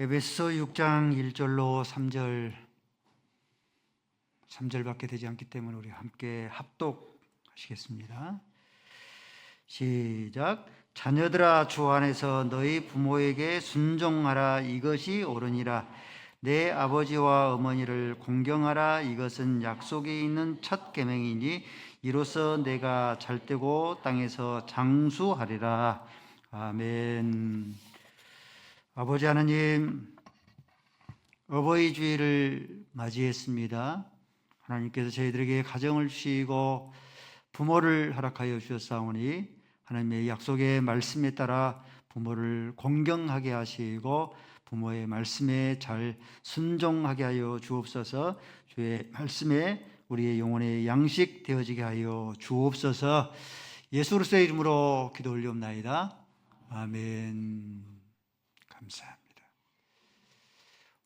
에베소 6장 1절로 3절 3절밖에 되지 않기 때문에 우리 함께 합독하시겠습니다. 시작. 자녀들아 주 안에서 너희 부모에게 순종하라 이것이 옳으니라. 내 아버지와 어머니를 공경하라 이것은 약속에 있는 첫 계명이니 이로써 내가 잘되고 땅에서 장수하리라. 아멘. 아버지 하나님 어버이 주일을 맞이했습니다. 하나님께서 저희들에게 가정을 주시고 부모를 허락하여 주셨사오니 하나님의 약속의 말씀에 따라 부모를 공경하게 하시고 부모의 말씀에 잘 순종하게 하여 주옵소서. 주의 말씀에 우리의 영혼의 양식 되어지게 하여 주옵소서. 예수 그리스도의 이름으로 기도 올리옵나이다. 아멘. 감사합니다.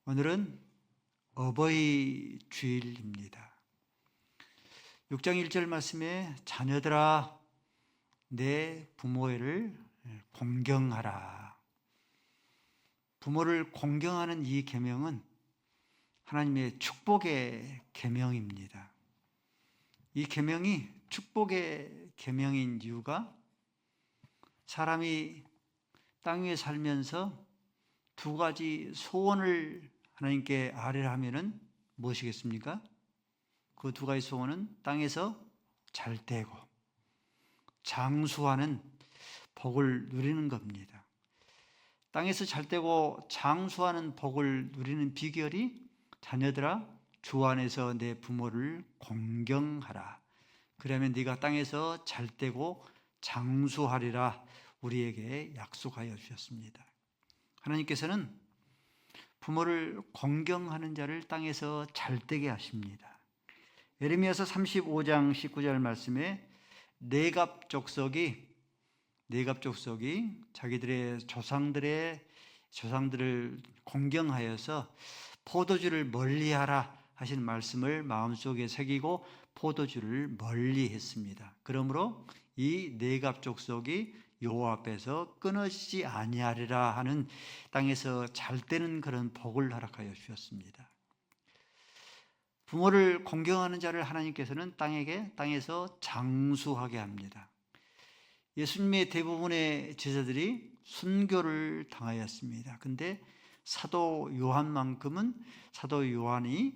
오늘은 어버이 주일입니다. 6장 1절 말씀에 자녀들아 내 부모를 공경하라. 부모를 공경하는 이 계명은 하나님의 축복의 계명입니다. 이 계명이 축복의 계명인 이유가 사람이 땅 위에 살면서 두 가지 소원을 하나님께 아뢰 하면은 무엇이겠습니까? 그 두 가지 소원은 땅에서 잘 되고 장수하는 복을 누리는 겁니다. 땅에서 잘 되고 장수하는 복을 누리는 비결이 자녀들아 주 안에서 내 부모를 공경하라. 그러면 네가 땅에서 잘 되고 장수하리라 우리에게 약속하여 주셨습니다. 하나님께서는 부모를 공경하는 자를 땅에서 잘 되게 하십니다. 예레미야서 35장 19절 말씀에 네갑 족속이 네갑 족속이 자기들의 조상들의 조상들을 공경하여서 포도주를 멀리하라 하신 말씀을 마음속에 새기고 포도주를 멀리했습니다. 그러므로 이 네갑 족속이 여호와 앞에서 끊어지지 아니하리라 하는 땅에서 잘 되는 그런 복을 허락하여 주셨습니다. 부모를 공경하는 자를 하나님께서는 땅에게 땅에서 장수하게 합니다. 예수님의 대부분의 제자들이 순교를 당하였습니다. 근데 사도 요한만큼은 사도 요한이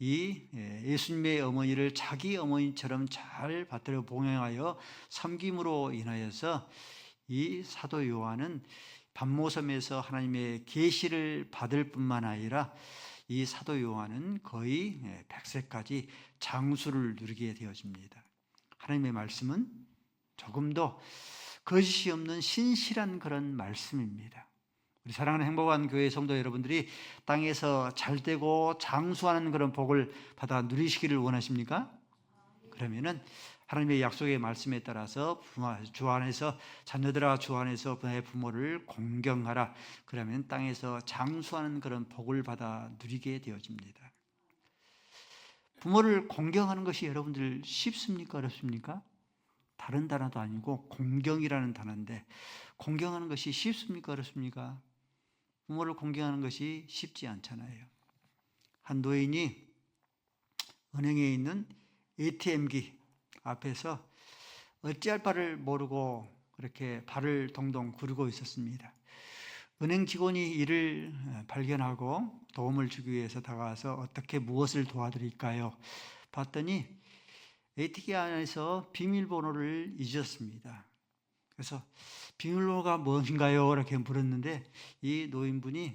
이 예수님의 어머니를 자기 어머니처럼 잘 받들어 봉행하여 섬김으로 인하여서 이 사도 요한은 반모섬에서 하나님의 계시를 받을 뿐만 아니라 이 사도 요한은 거의 100세까지 장수를 누리게 되어집니다. 하나님의 말씀은 조금도 거짓이 없는 신실한 그런 말씀입니다. 우리 사랑하는 행복한 교회 성도 여러분들이 땅에서 잘 되고 장수하는 그런 복을 받아 누리시기를 원하십니까? 그러면은 하나님의 약속의 말씀에 따라서 주 안에서 자녀들아 주 안에서 내 부모를 공경하라. 그러면 땅에서 장수하는 그런 복을 받아 누리게 되어집니다. 부모를 공경하는 것이 여러분들 쉽습니까? 어렵습니까? 다른 단어도 아니고 공경이라는 단어인데 공경하는 것이 쉽습니까? 어렵습니까? 부모를 공경하는 것이 쉽지 않잖아요. 한 노인이 은행에 있는 ATM기 앞에서 어찌할 바를 모르고 그렇게 발을 동동 구르고 있었습니다. 은행 직원이 이를 발견하고 도움을 주기 위해서 다가와서 어떻게 무엇을 도와드릴까요? 봤더니 ATM 안에서 비밀번호를 잊었습니다. 그래서 비밀번호가 뭔가요? 이렇게 물었는데 이 노인분이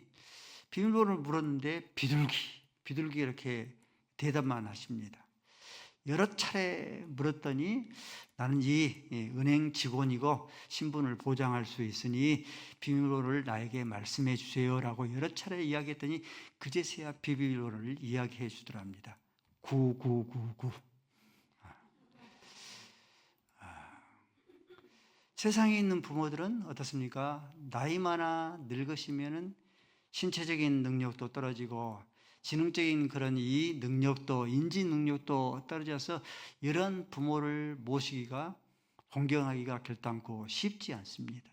비밀번호를 물었는데 비둘기, 비둘기 이렇게 대답만 하십니다. 여러 차례 물었더니 나는 이 은행 직원이고 신분을 보장할 수 있으니 비밀번호를 나에게 말씀해 주세요라고 여러 차례 이야기했더니 그제서야 비밀번호를 이야기해 주더랍니다. 9999. 세상에 있는 부모들은 어떻습니까? 나이 많아 늙으시면은 신체적인 능력도 떨어지고 지능적인 그런 이 능력도 인지 능력도 떨어져서 이런 부모를 모시기가 공경하기가 결단코 쉽지 않습니다.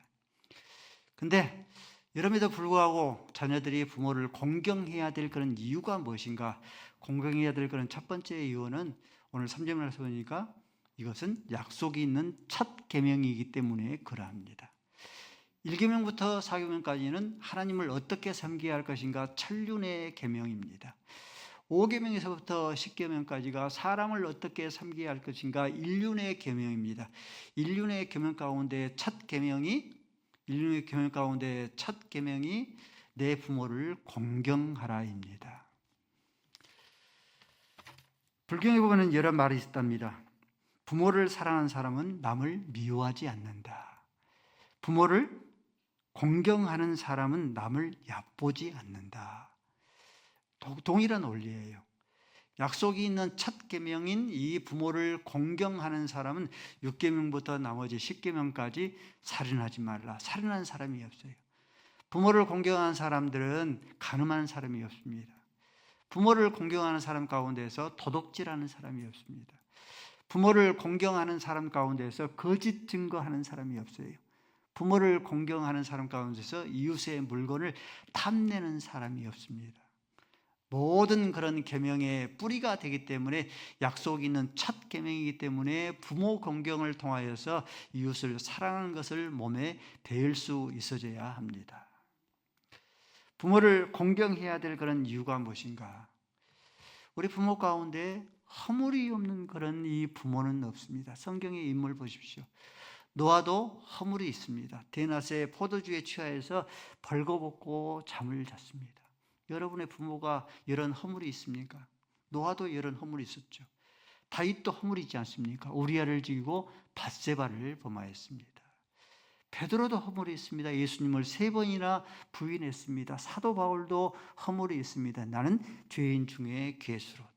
근데 이럼에도 불구하고 자녀들이 부모를 공경해야 될 그런 이유가 무엇인가? 공경해야 될 그런 첫 번째 이유는 오늘 3절 말씀 보니까 이것은 약속이 있는 첫 계명이기 때문에 그러합니다. 1계명부터 4계명까지는 하나님을 어떻게 섬겨야 할 것인가 천륜의 계명입니다. 5계명에서부터 10계명까지가 사람을 어떻게 섬겨야 할 것인가 인륜의 계명입니다. 인륜의 계명 가운데 첫 계명이 인륜의 계명 가운데 첫 계명이 내 부모를 공경하라입니다. 불경에 보면 여러 말이 있답니다. 부모를 사랑하는 사람은 남을 미워하지 않는다. 부모를 공경하는 사람은 남을 얕보지 않는다. 동일한 원리예요. 약속이 있는 첫 계명인 이 부모를 공경하는 사람은 6계명부터 나머지 10계명까지 살인하지 말라. 살인하는 사람이 없어요. 부모를 공경하는 사람들은 가늠하는 사람이 없습니다. 부모를 공경하는 사람 가운데서 도둑질하는 사람이 없습니다. 부모를 공경하는 사람 가운데서 거짓 증거하는 사람이 없어요. 부모를 공경하는 사람 가운데서 이웃의 물건을 탐내는 사람이 없습니다. 모든 그런 계명의 뿌리가 되기 때문에 약속 있는 첫 계명이기 때문에 부모 공경을 통하여서 이웃을 사랑하는 것을 몸에 배울 수 있어져야 합니다. 부모를 공경해야 될 그런 이유가 무엇인가? 우리 부모 가운데 허물이 없는 그런 이 부모는 없습니다. 성경의 인물 보십시오. 노아도 허물이 있습니다. 대낮에 포도주에 취하여서 벌거벗고 잠을 잤습니다. 여러분의 부모가 이런 허물이 있습니까? 노아도 이런 허물이 있었죠. 다윗도 허물이 있지 않습니까? 우리아를 죽이고 바세바를 범하였습니다. 베드로도 허물이 있습니다. 예수님을 세 번이나 부인했습니다. 사도 바울도 허물이 있습니다. 나는 죄인 중에 괴수로다.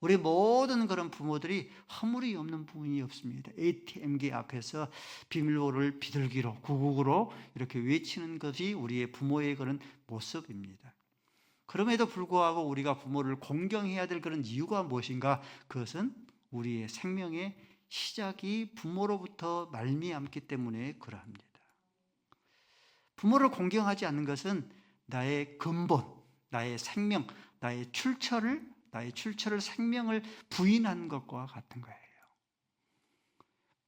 우리 모든 그런 부모들이 허물이 없는 부분이 없습니다. ATM기 앞에서 비밀번호를 비둘기로 구국으로 이렇게 외치는 것이 우리의 부모의 그런 모습입니다. 그럼에도 불구하고 우리가 부모를 공경해야 될 그런 이유가 무엇인가? 그것은 우리의 생명의 시작이 부모로부터 말미암기 때문에 그러합니다. 부모를 공경하지 않는 것은 나의 근본, 나의 생명, 나의 출처를 나의 출처를 생명을 부인한 것과 같은 거예요.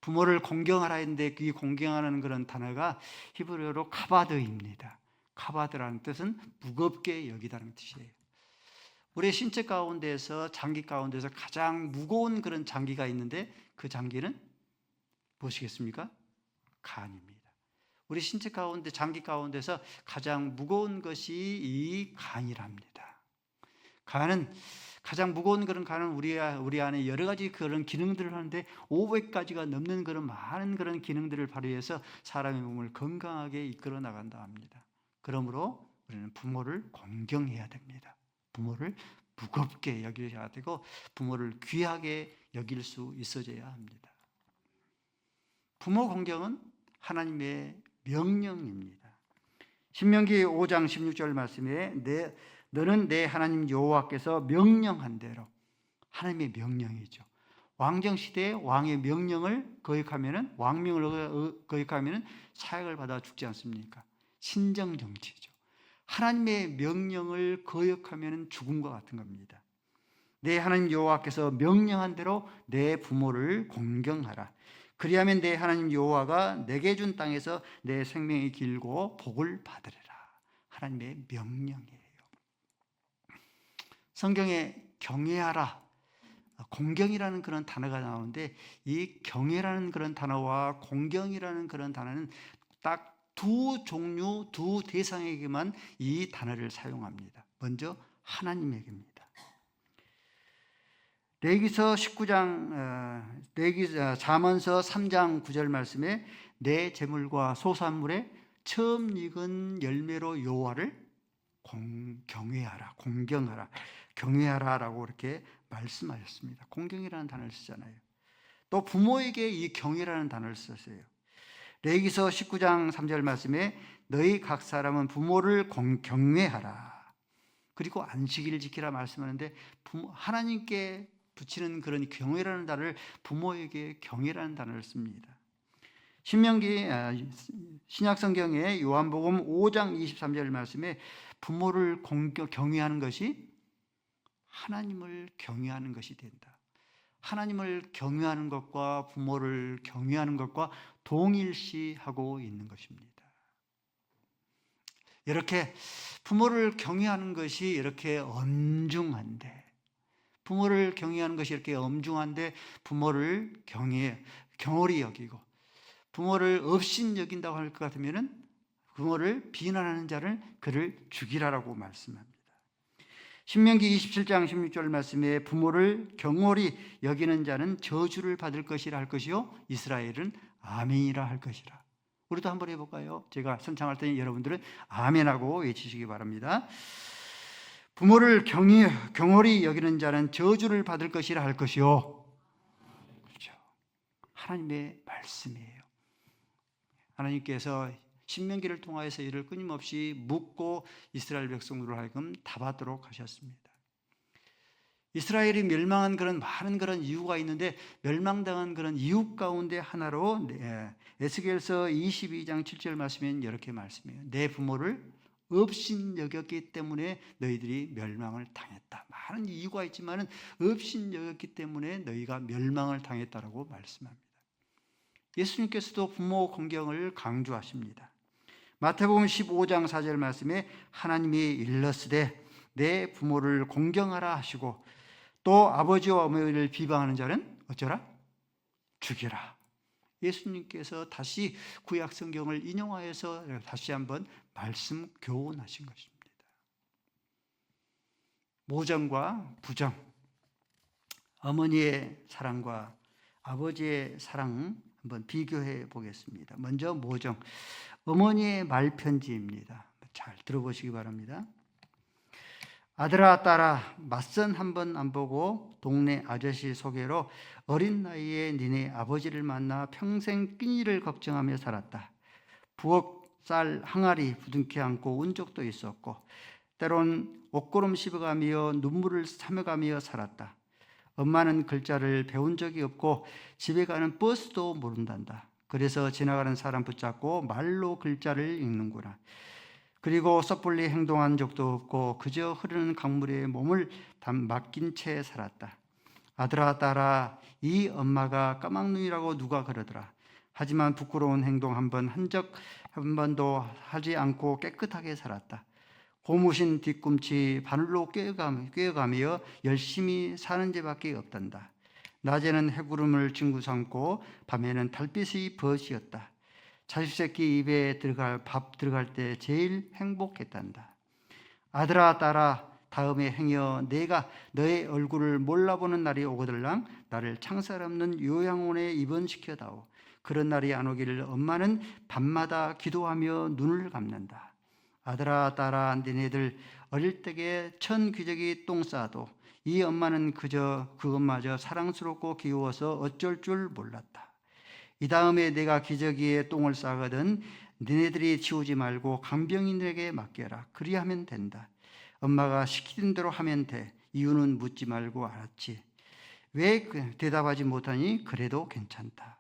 부모를 공경하라 했는데 그 공경하는 그런 단어가 히브리어로 카바드입니다. 카바드라는 뜻은 무겁게 여기다는 뜻이에요. 우리 신체 가운데서 장기 가운데서 가장 무거운 그런 장기가 있는데 그 장기는 무엇이겠습니까? 간입니다. 우리 신체 가운데 장기 가운데서 가장 무거운 것이 이 간이랍니다. 간은 가장 무거운 그런 간은 우리, 우리 안에 여러 가지 그런 기능들을 하는데 500가지가 넘는 그런 많은 그런 기능들을 발휘해서 사람의 몸을 건강하게 이끌어 나간다 합니다. 그러므로 우리는 부모를 공경해야 됩니다. 부모를 무겁게 여겨야 되고 부모를 귀하게 여길 수 있어져야 합니다. 부모 공경은 하나님의 명령입니다. 신명기 5장 16절 말씀에 내 너는 내 하나님 여호와께서 명령한 대로 하나님의 명령이죠. 왕정 시대에 왕의 명령을 거역하면은 왕명을 거역하면은 사역을 받아 죽지 않습니까? 신정 정치죠. 하나님의 명령을 거역하면은 죽음과 같은 겁니다. 내 하나님 여호와께서 명령한 대로 내 부모를 공경하라. 그리하면 내 하나님 여호와가 내게 준 땅에서 내 생명이 길고 복을 받으리라. 하나님의 명령이에요. 성경에 경외하라. 공경이라는 그런 단어가 나오는데 이 경외라는 그런 단어와 공경이라는 그런 단어는 딱 두 종류, 두 대상에게만 이 단어를 사용합니다. 먼저 하나님에게입니다. 레기서 19장 레기 자문서 3장 9절 말씀에 내 재물과 소산물에 처음 익은 열매로 여호와를 경외하라, 공경하라. 경외하라라고 이렇게 말씀하셨습니다. 공경이라는 단어를 쓰잖아요. 또 부모에게 이 경외라는 단어를 썼어요. 레기서 19장 3절 말씀에 너희 각 사람은 부모를 경외하라. 그리고 안식일을 지키라 말씀하는데 하나님께 붙이는 그런 경외라는 단어를 부모에게 경외라는 단어를 씁니다. 신명기 아, 신약 성경의 요한복음 5장 23절 말씀에 부모를 경외하는 것이 하나님을 경외하는 것이 된다. 하나님을 경외하는 것과 부모를 경외하는 것과 동일시하고 있는 것입니다. 이렇게 부모를 경외하는 것이 이렇게 엄중한데 부모를 경외하는 것이 이렇게 엄중한데 부모를 경외 경홀히 여기고 부모를 업신 여긴다고 할 것 같으면은 부모를 비난하는 자를 그를 죽이라라고 말씀합니다. 신명기 27장 16절 말씀에 부모를 경홀히 여기는 자는 저주를 받을 것이라 할 것이요 이스라엘은 아멘이라 할 것이라. 우리도 한번 해볼까요? 제가 선창할 때니 여러분들은 아멘하고 외치시기 바랍니다. 부모를 경히, 경홀히 여기는 자는 저주를 받을 것이라 할 것이요. 그렇죠. 하나님의 말씀이에요. 하나님께서 신명기를 통하여서 이를 끊임없이 묻고 이스라엘 백성으로 하여금 답하도록 하셨습니다. 이스라엘이 멸망한 그런 많은 그런 이유가 있는데 멸망당한 그런 이유 가운데 하나로 네, 에스겔서 22장 7절 말씀엔 이렇게 말씀해요. 내 부모를 업신 여겼기 때문에 너희들이 멸망을 당했다. 많은 이유가 있지만은 업신 여겼기 때문에 너희가 멸망을 당했다라고 말씀합니다. 예수님께서도 부모 공경을 강조하십니다. 마태복음 15장 4절 말씀에 하나님이 일렀으되 내 부모를 공경하라 하시고 또 아버지와 어머니를 비방하는 자는 어쩌라? 죽여라. 예수님께서 다시 구약 성경을 인용하여서 다시 한번 말씀 교훈하신 것입니다. 모정과 부정, 어머니의 사랑과 아버지의 사랑 한번 비교해 보겠습니다. 먼저 모정, 어머니의 말편지입니다. 잘 들어보시기 바랍니다. 아들아 딸아 맞선 한 번 안 보고 동네 아저씨 소개로 어린 나이에 니네 아버지를 만나 평생 끼니를 걱정하며 살았다. 부엌 쌀 항아리 부둥켜 안고 운 적도 있었고 때론 옷고름 씹어가며 눈물을 삼여가며 살았다. 엄마는 글자를 배운 적이 없고 집에 가는 버스도 모른단다. 그래서 지나가는 사람 붙잡고 말로 글자를 읽는구나. 그리고 섣불리 행동한 적도 없고 그저 흐르는 강물에 몸을 맡긴 채 살았다. 아들아 딸아 이 엄마가 까막눈이라고 누가 그러더라. 하지만 부끄러운 행동 한 번 한 적 한 번도 하지 않고 깨끗하게 살았다. 고무신 뒤꿈치 바늘로 꿰어가며 열심히 사는 죄밖에 없단다. 낮에는 해구름을 친구 삼고 밤에는 달빛이 벗이었다. 자식 새끼 입에 들어갈 밥 들어갈 때 제일 행복했단다. 아들아 딸아 다음에 행여 내가 너의 얼굴을 몰라보는 날이 오거들랑 나를 창살 없는 요양원에 입원시켜다오. 그런 날이 안 오기를 엄마는 밤마다 기도하며 눈을 감는다. 아들아 딸아 니네들 어릴 때에 천 귀적이 똥 싸도 이 엄마는 그저 그것마저 사랑스럽고 귀여워서 어쩔 줄 몰랐다. 이 다음에 내가 기저귀에 똥을 싸거든 니네들이 치우지 말고 간병인에게 맡겨라. 그리하면 된다. 엄마가 시키는 대로 하면 돼. 이유는 묻지 말고 알았지. 왜그 대답하지 못하니 그래도 괜찮다.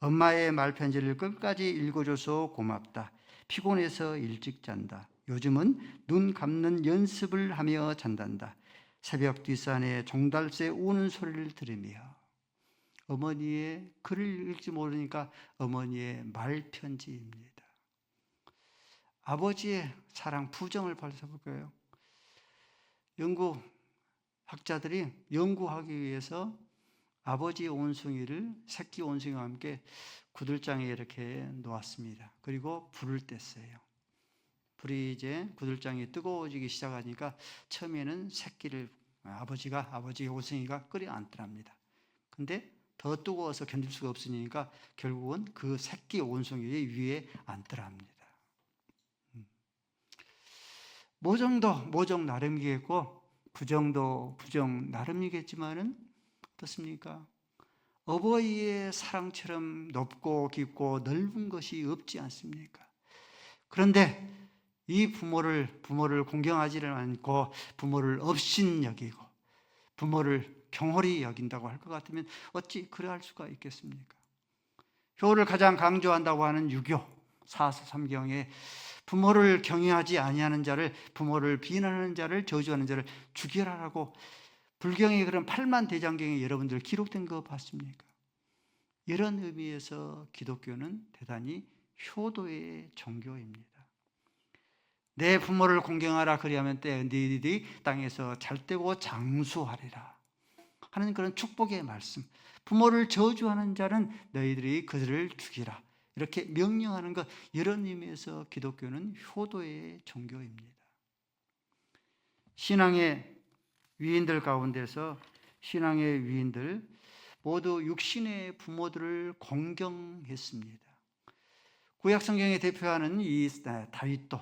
엄마의 말편지를 끝까지 읽어줘서 고맙다. 피곤해서 일찍 잔다. 요즘은 눈 감는 연습을 하며 잔단다. 새벽 뒷산에 종달새 우는 소리를 들으며 어머니의 글을 읽지 모르니까 어머니의 말편지입니다. 아버지의 사랑 부정을 발표해 볼까요? 연구 학자들이 연구하기 위해서 아버지 온숭이를 새끼 온숭이와 함께 구들장에 이렇게 놓았습니다. 그리고 불을 뗐어요. 불이 이제 구들장이 뜨거워지기 시작하니까 처음에는 새끼를 아버지가 아버지 온숭이가 끌어 안더랍니다. 근데 더 뜨거워서 견딜 수가 없으니까 결국은 그 새끼 온숭이 위에 앉더랍니다. 음. 모정도 모정 나름이겠고 부정도 부정 나름이겠지만은 어떻습니까? 어버이의 사랑처럼 높고 깊고 넓은 것이 없지 않습니까? 그런데 이 부모를 부모를 공경하지를 않고 부모를 업신 여기고 부모를 경홀히 여긴다고 할 것 같으면 어찌 그래 할 수가 있겠습니까? 효를 가장 강조한다고 하는 유교 사서 삼경에 부모를 경외하지 아니하는 자를 부모를 비난하는 자를 저주하는 자를 죽여라라고 불경의 그런 팔만 대장경에 여러분들 기록된 거 봤습니까? 이런 의미에서 기독교는 대단히 효도의 종교입니다. 내 부모를 공경하라 그리하면 때 너희들이 땅에서 잘되고 장수하리라 하는 그런 축복의 말씀. 부모를 저주하는 자는 너희들이 그들을 죽이라. 이렇게 명령하는 것 이런 의미에서 기독교는 효도의 종교입니다. 신앙의 위인들 가운데서 신앙의 위인들 모두 육신의 부모들을 공경했습니다. 구약 성경에 대표하는 이 다윗도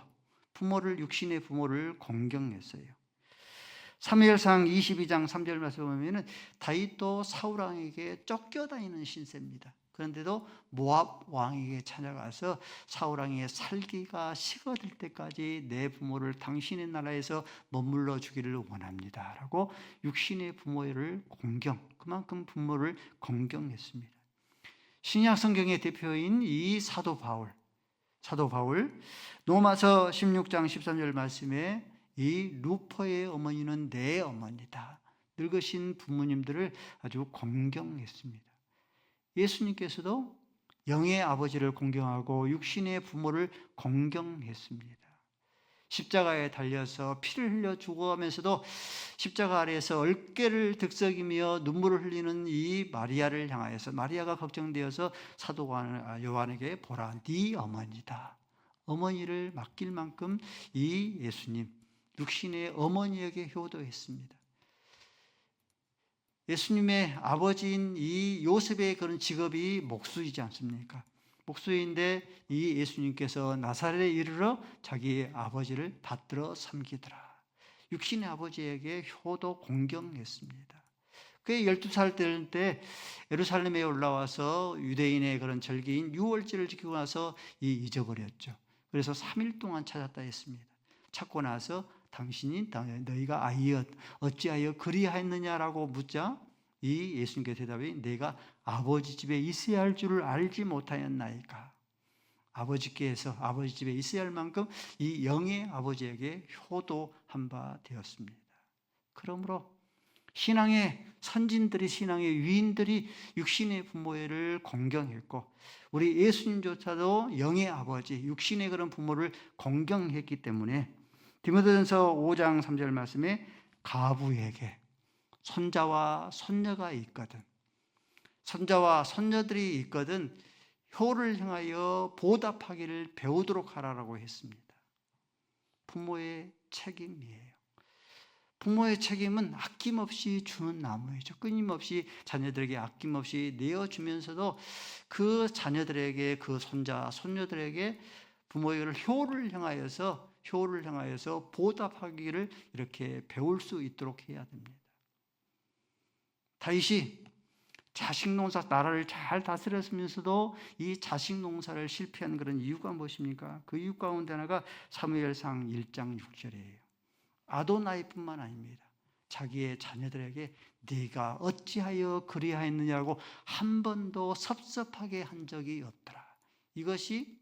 부모를 육신의 부모를 공경했어요. 사무엘상 22장 3절 말씀 보면은 다윗도 사울 왕에게 쫓겨다니는 신세입니다. 그런데도 모압 왕에게 찾아가서 사울 왕의 살기가 식어들 때까지 내 부모를 당신의 나라에서 머물러 주기를 원합니다라고 육신의 부모를 공경 그만큼 부모를 공경했습니다. 신약 성경의 대표인 이 사도 바울 사도 바울 로마서 16장 13절 말씀에 이 루퍼의 어머니는 내 어머니다. 늙으신 부모님들을 아주 공경했습니다. 예수님께서도 영의 아버지를 공경하고 육신의 부모를 공경했습니다. 십자가에 달려서 피를 흘려 죽어가면서도 십자가 아래에서 얼깨를 득석이며 눈물을 흘리는 이 마리아를 향하여서 마리아가 걱정되어서 사도 요한에게 보라 네 어머니다. 어머니를 맡길 만큼 이 예수님 육신의 어머니에게 효도했습니다. 예수님의 아버지인 이 요셉의 그런 직업이 목수이지 않습니까? 목수인데 이 예수님께서 나사렛에 이르러 자기의 아버지를 받들어 섬기더라. 육신의 아버지에게 효도 공경했습니다. 그의 12살 때 예루살렘에 올라와서 유대인의 그런 절기인 유월절을 지키고 나서 이 잊어버렸죠. 그래서 3일 동안 찾았다 했습니다. 찾고 나서 당신이 너희가 아이여 어찌하여 그리하였느냐라고 묻자 이 예수님께 대답이 내가 아버지 집에 있어야 할 줄을 알지 못하였나이까 아버지께서 아버지 집에 있어야 할 만큼 이 영의 아버지에게 효도한 바 되었습니다. 그러므로 신앙의 선진들이 신앙의 위인들이 육신의 부모를 공경했고 우리 예수님조차도 영의 아버지 육신의 그런 부모를 공경했기 때문에 디모데전서 5장 3절 말씀에 가부에게 손자와 손녀가 있거든 손자와 손녀들이 있거든 효를 향하여 보답하기를 배우도록 하라라고 했습니다. 부모의 책임이에요. 부모의 책임은 아낌없이 주는 나무이죠. 끊임없이 자녀들에게 아낌없이 내어주면서도 그 자녀들에게 그 손자, 손녀들에게 부모의 효를 향하여서 효를 향하여서 보답하기를 이렇게 배울 수 있도록 해야 됩니다. 다윗이 자식 농사 나라를 잘 다스렸으면서도 이 자식 농사를 실패한 그런 이유가 무엇입니까? 그 이유 가운데 하나가 사무엘상 1장 6절이에요. 아도나이뿐만 아닙니다. 자기의 자녀들에게 네가 어찌하여 그리하였느냐고 한 번도 섭섭하게 한 적이 없더라. 이것이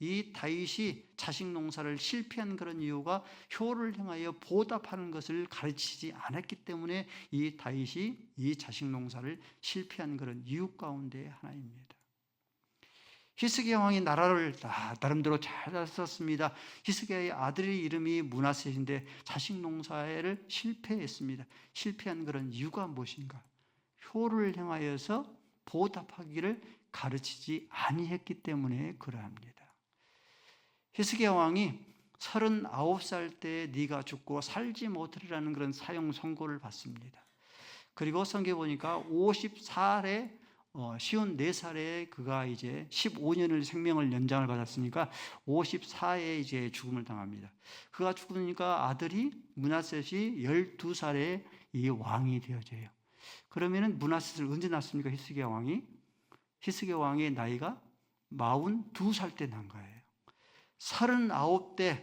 이 다윗이 자식 농사를 실패한 그런 이유가 효를 향하여 보답하는 것을 가르치지 않았기 때문에 이 다윗이 이 자식 농사를 실패한 그런 이유 가운데 하나입니다. 히스기야 왕이 나라를 나름대로 잘 다스렸습니다. 히스기야의 아들의 이름이 문하세인데 자식 농사를 실패했습니다. 실패한 그런 이유가 무엇인가? 효를 향하여서 보답하기를 가르치지 아니했기 때문에 그러합니다. 히스기야 왕이 39살 때 네가 죽고 살지 못하리라는 그런 사형 선고를 받습니다. 그리고 성경 보니까 54살에 어, 쉬운 4살에 그가 이제 15년을 생명을 연장을 받았으니까 54에 이제 죽음을 당합니다. 그가 죽으니까 아들이 문하셋이 12살에 이 왕이 되어져요. 그러면은 문하셋을 언제 낳습니까? 히스기야 왕이? 히스기야 왕의 나이가 42살 때 난 거예요. 39대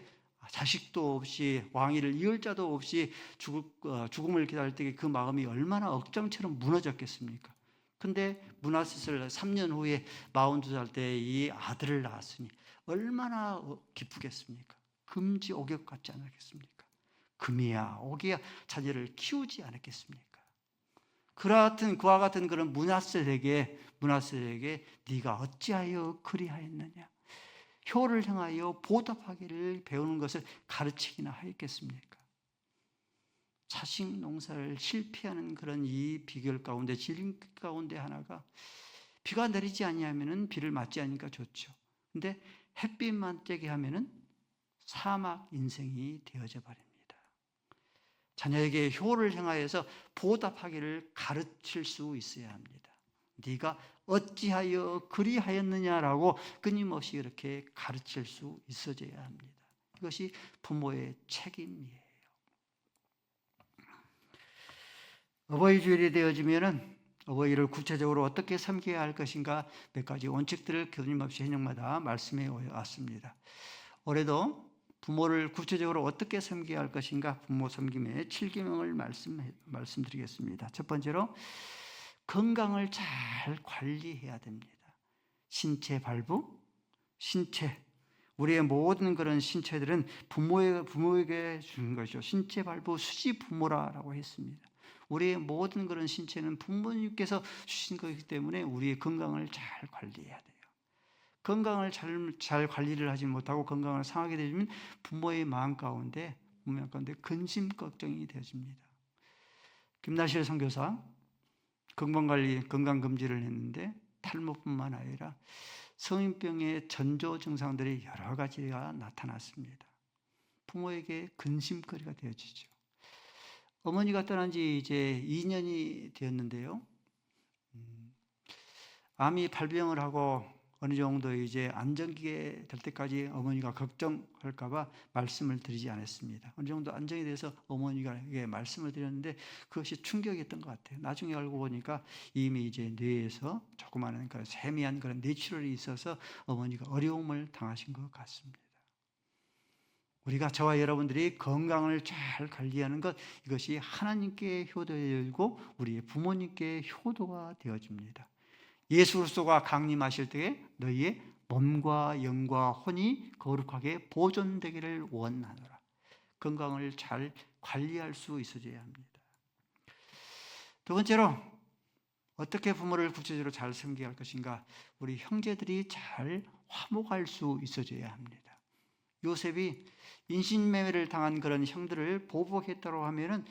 자식도 없이 왕위를 이을 자도 없이 죽, 어, 죽음을 기다릴 때그 마음이 얼마나 억장처럼 무너졌겠습니까? 근데 문하세를 3년 후에 42살 때 이 아들을 낳았으니 얼마나 어, 기쁘겠습니까? 금지 옥역 같지 않겠습니까? 금이야 옥이야 자녀를 키우지 않았겠습니까? 그와 같은 그와 같은 그런 문하세에게 문하세에게 네가 어찌하여 그리하였느냐? 효를 향하여 보답하기를 배우는 것을 가르치기나 하였겠습니까? 자식 농사를 실패하는 그런 이 비결 가운데 진리 가운데 하나가 비가 내리지 아니하면은 비를 맞지 않으니까 좋죠. 근데 햇빛만 쬐게 하면은 사막 인생이 되어져 버립니다. 자녀에게 효를 향하여서 보답하기를 가르칠 수 있어야 합니다. 네가 어찌하여 그리하였느냐라고 끊임없이 이렇게 가르칠 수 있어져야 합니다. 이것이 부모의 책임이에요. 어버이 주일이 되어지면은 어버이를 구체적으로 어떻게 섬겨야 할 것인가 몇 가지 원칙들을 교수님없이 해령마다 말씀해 왔습니다. 올해도 부모를 구체적으로 어떻게 섬겨야 할 것인가 부모 섬김의 7계명을 말씀 말씀드리겠습니다. 첫 번째로 건강을 잘 관리해야 됩니다. 신체 발부, 신체 우리의 모든 그런 신체들은 부모에, 부모에게 주는 것이죠. 신체 발부 수지 부모라라고 했습니다. 우리의 모든 그런 신체는 부모님께서 주신 것이기 때문에 우리의 건강을 잘 관리해야 돼요. 건강을 잘, 잘 관리를 하지 못하고 건강을 상하게 되면 부모의 마음 가운데, 부모 가운데 근심 걱정이 되어집니다. 김나실 선교사 건강관리, 건강검진을 했는데 탈모뿐만 아니라 성인병의 전조 증상들이 여러 가지가 나타났습니다. 부모에게 근심거리가 되어지죠. 어머니가 떠난 지 이제 2년이 되었는데요. 음, 암이 발병을 하고 어느 정도 이제 안정기에 될 때까지 어머니가 걱정할까봐 말씀을 드리지 않았습니다. 어느 정도 안정이 돼서 어머니가 말씀을 드렸는데 그것이 충격이었던 것 같아요. 나중에 알고 보니까 이미 이제 뇌에서 조그마한 그런 세미한 그런 뇌출혈이 있어서 어머니가 어려움을 당하신 것 같습니다. 우리가 저와 여러분들이 건강을 잘 관리하는 것 이것이 하나님께 효도되고 우리의 부모님께 효도가 되어집니다. 예수 그리스도가 강림하실 때에 너희의 몸과 영과 혼이 거룩하게 보존되기를 원하노라. 건강을 잘 관리할 수 있어져야 합니다. 두 번째로 어떻게 부모를 구체적으로 잘 섬겨야 할 것인가? 우리 형제들이 잘 화목할 수 있어져야 합니다. 요셉이 인신매매를 당한 그런 형들을 보복했다고 하면은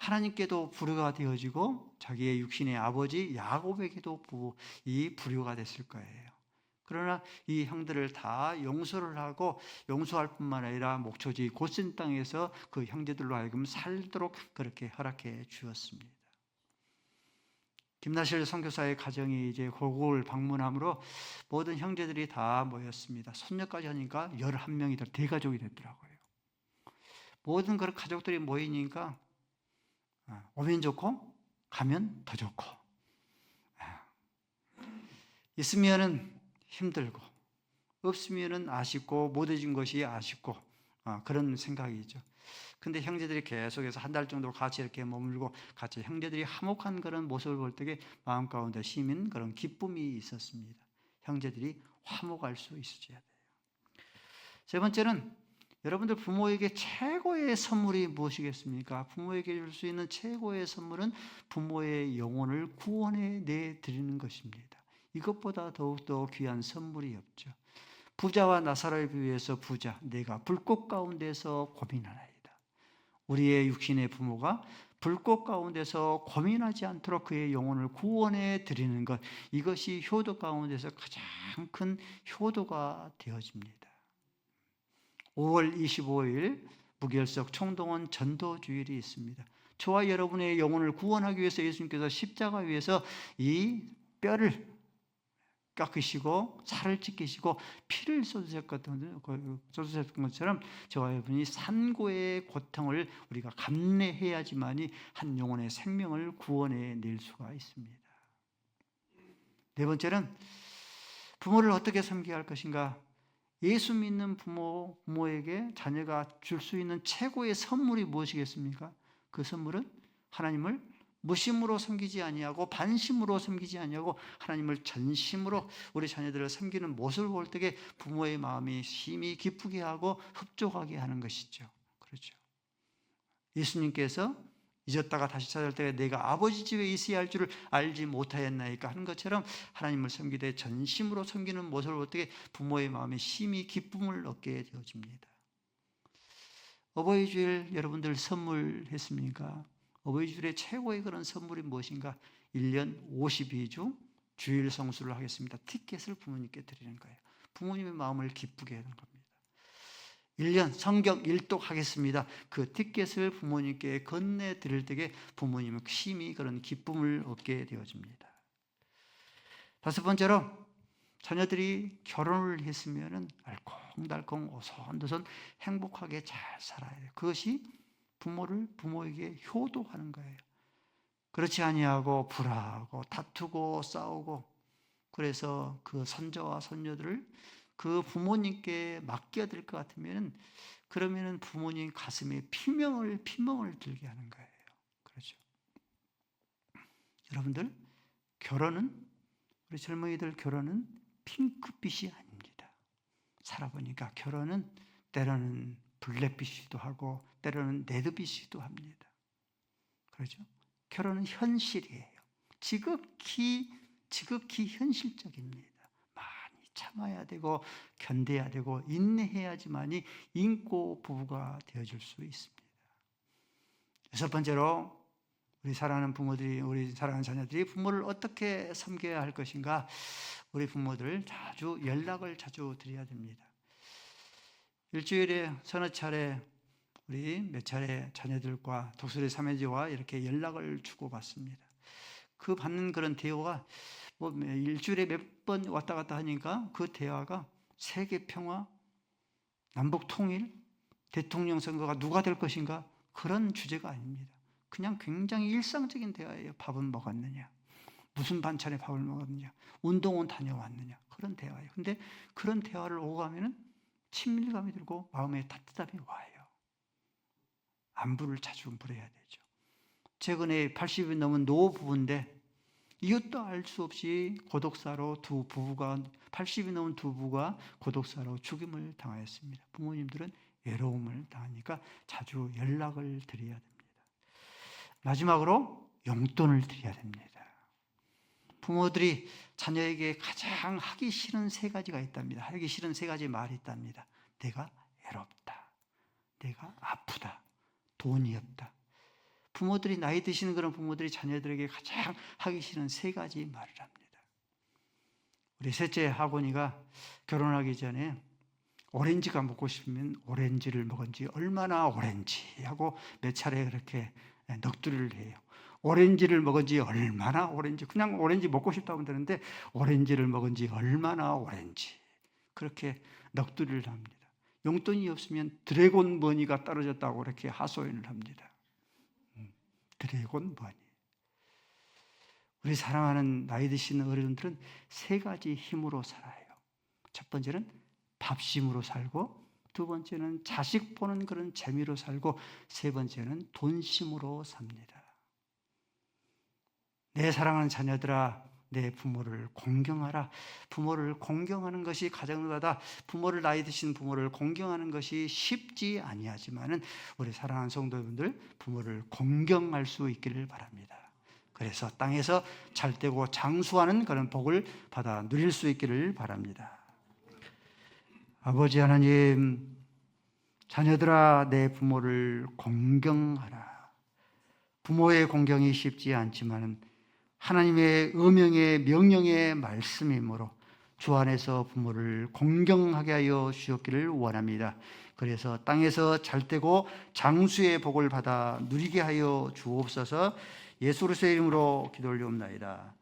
하나님께도 불효가 되어지고 자기의 육신의 아버지 야곱에게도 이 불효가 됐을 거예요. 그러나 이 형들을 다 용서를 하고 용서할 뿐만 아니라 목초지 고센 땅에서 그 형제들로 하여금 살도록 그렇게 허락해 주었습니다. 김나실 선교사의 가정이 이제 고국을 방문함으로 모든 형제들이 다 모였습니다. 손녀까지 하니까 11명이 다 대가족이 됐더라고요. 모든 그런 가족들이 모이니까 어, 오면 좋고 가면 더 좋고 예. 있으면은 힘들고 없으면은 아쉽고 못해진 것이 아쉽고 어, 그런 생각이죠. 근데 형제들이 계속해서 한 달 정도 같이 이렇게 머물고 같이 형제들이 화목한 그런 모습을 볼 때에 마음 가운데 심인 그런 기쁨이 있었습니다. 형제들이 화목할 수 있어야 돼요. 세 번째는 여러분들 부모에게 최고의 선물이 무엇이겠습니까? 부모에게 줄 수 있는 최고의 선물은 부모의 영혼을 구원해 내 드리는 것입니다. 이것보다 더욱더 귀한 선물이 없죠. 부자와 나사로에 비해서 부자, 내가 불꽃 가운데서 고민하나이다. 우리의 육신의 부모가 불꽃 가운데서 고민하지 않도록 그의 영혼을 구원해 드리는 것, 이것이 효도 가운데서 가장 큰 효도가 되어집니다. 5월 25일 무결석 총동원 전도 주일이 있습니다. 저와 여러분의 영혼을 구원하기 위해서 예수님께서 십자가 위에서 이 뼈를 깎으시고 살을 찢기시고 피를 쏟으셨던 것처럼 저와 여러분이 산고의 고통을 우리가 감내해야지만이 한 영혼의 생명을 구원해 낼 수가 있습니다. 네 번째는 부모를 어떻게 섬겨야 할 것인가? 예수 믿는 부모, 부모에게 자녀가 줄 수 있는 최고의 선물이 무엇이겠습니까? 그 선물은 하나님을 무심으로 섬기지 아니하고 반심으로 섬기지 아니하고 하나님을 전심으로 우리 자녀들을 섬기는 모습을 볼 때에 부모의 마음이 심히 기쁘게 하고 흡족하게 하는 것이죠. 그렇죠. 예수님께서 잊었다가 다시 찾을 때에 내가 아버지 집에 있어야 할 줄을 알지 못하였나이까 하는 것처럼 하나님을 섬기되 전심으로 섬기는 모습을 볼 때에 부모의 마음이 심히 기쁨을 얻게 되어집니다. 어버이 주일 여러분들 선물했습니까? 어버이 주일의 최고의 그런 선물이 무엇인가? 1년 52주 주일 성수를 하겠습니다. 티켓을 부모님께 드리는 거예요. 부모님의 마음을 기쁘게 하는 겁니다. 1년 성경 일독 하겠습니다. 그 티켓을 부모님께 건네 드릴 때에 부모님은 심히 그런 기쁨을 얻게 되어집니다. 다섯 번째로 자녀들이 결혼을 했으면은 알콩달콩 오손도손 행복하게 잘 살아야 돼요. 그것이 부모를 부모에게 효도하는 거예요. 그렇지 아니하고 불화하고 다투고 싸우고 그래서 그 손자와 손녀들을 그 부모님께 맡겨야 될 것 같으면은 그러면은 부모님 가슴에 피명을 피멍을 들게 하는 거예요. 그렇죠. 여러분들 결혼은 우리 젊은이들 결혼은 핑크빛이 아닙니다. 살아보니까 결혼은 때로는 블랙빛이기도 하고 때로는 레드빛이기도 합니다. 그렇죠? 결혼은 현실이에요. 지극히 지극히 현실적입니다. 참아야 되고 견뎌야 되고 인내해야지만이 인고 부부가 되어줄 수 있습니다. 여섯 번째로 우리 사랑하는 부모들이 우리 사랑하는 자녀들이 부모를 어떻게 섬겨야 할 것인가 우리 부모들 자주 연락을 자주 드려야 됩니다. 일주일에 서너 차례 우리 몇 차례 자녀들과 독수리 사매지와 이렇게 연락을 주고받습니다. 그 받는 그런 대화가 뭐 일주일에 몇 번 왔다 갔다 하니까 그 대화가 세계 평화, 남북 통일, 대통령 선거가 누가 될 것인가 그런 주제가 아닙니다. 그냥 굉장히 일상적인 대화예요. 밥은 먹었느냐? 무슨 반찬에 밥을 먹었느냐? 운동은 다녀왔느냐? 그런 대화예요. 근데 그런 대화를 오고 가면은 친밀감이 들고 마음에 따뜻함이 와요. 안부를 자주 물어야 되죠. 최근에 80이 넘은 노 부부인데 이것도 알 수 없이 고독사로 두 부부가 80이 넘은 두 부부가 고독사로 죽임을 당하였습니다. 부모님들은 외로움을 당하니까 자주 연락을 드려야 됩니다. 마지막으로 용돈을 드려야 됩니다. 부모들이 자녀에게 가장 하기 싫은 세 가지가 있답니다. 하기 싫은 세 가지 말이 있답니다. 내가 외롭다. 내가 아프다. 돈이 없다. 부모들이 나이 드시는 그런 부모들이 자녀들에게 가장 하기 싫은 세 가지 말을 합니다. 우리 셋째 학원이가 결혼하기 전에 오렌지가 먹고 싶으면 오렌지를 먹은 지 얼마나 오렌지 하고 몇 차례 그렇게 넋두리를 해요. 오렌지를 먹은 지 얼마나 오렌지 그냥 오렌지 먹고 싶다 하면 되는데 오렌지를 먹은 지 얼마나 오렌지 그렇게 넋두리를 합니다. 용돈이 없으면 드래곤 버니가 떨어졌다고 그렇게 하소연을 합니다. 음, 드래곤 버니. 우리 사랑하는 나이 드신 어른들은 세 가지 힘으로 살아요. 첫 번째는 밥심으로 살고, 두 번째는 자식 보는 그런 재미로 살고, 세 번째는 돈심으로 삽니다. 내 사랑하는 자녀들아, 내 부모를 공경하라. 부모를 공경하는 것이 가정마다 부모를 나이 드신 부모를 공경하는 것이 쉽지 아니하지만은 우리 사랑하는 성도분들 부모를 공경할 수 있기를 바랍니다. 그래서 땅에서 잘되고 장수하는 그런 복을 받아 누릴 수 있기를 바랍니다. 아버지 하나님, 자녀들아 내 부모를 공경하라. 부모의 공경이 쉽지 않지만은 하나님의 음명의 명령의 말씀이므로 주 안에서 부모를 공경하게 하여 주었기를 원합니다. 그래서 땅에서 잘되고 장수의 복을 받아 누리게 하여 주옵소서 예수 그리스도의 이름으로 기도 올리옵나이다.